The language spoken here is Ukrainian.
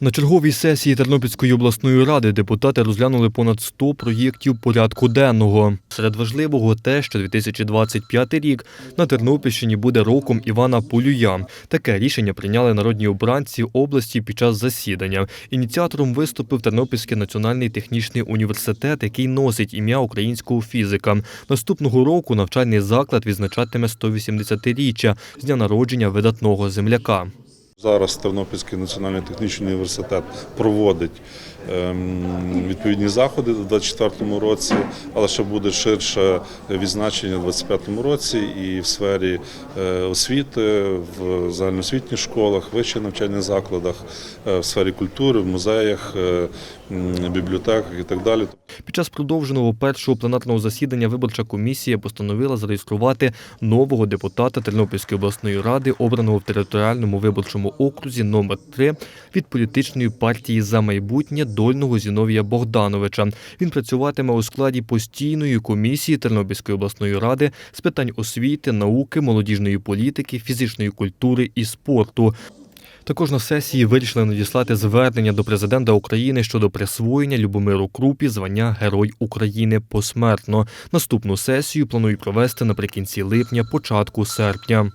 На черговій сесії Тернопільської обласної ради депутати розглянули понад 100 проєктів порядку денного. Серед важливого те, що 2025 рік на Тернопільщині буде роком Івана Полюя. Таке рішення прийняли народні обранці області під час засідання. Ініціатором виступив Тернопільський національний технічний університет, який носить ім'я українського фізика. Наступного року навчальний заклад відзначатиме 180-річчя з дня народження видатного земляка. Зараз Тернопільський національний технічний університет проводить ем, відповідні заходи у 2024 році, але ще буде ширше відзначення у 2025 році і в сфері е, освіти, в загальноосвітніх школах, вищих навчальних закладах, е, в сфері культури, в музеях, е, бібліотеках і так далі. Під час продовженого першого пленарного засідання виборча комісія постановила зареєструвати нового депутата Тернопільської обласної ради, обраного в територіальному виборчому окрузі номер 3 від політичної партії за майбутнє дольного Зіновія Богдановича. Він працюватиме у складі постійної комісії Тернопільської обласної ради з питань освіти, науки, молодіжної політики, фізичної культури і спорту. Також на сесії вирішили надіслати звернення до президента України щодо присвоєння Любомиру Крупі звання Герой України посмертно. Наступну сесію планують провести наприкінці липня, початку серпня.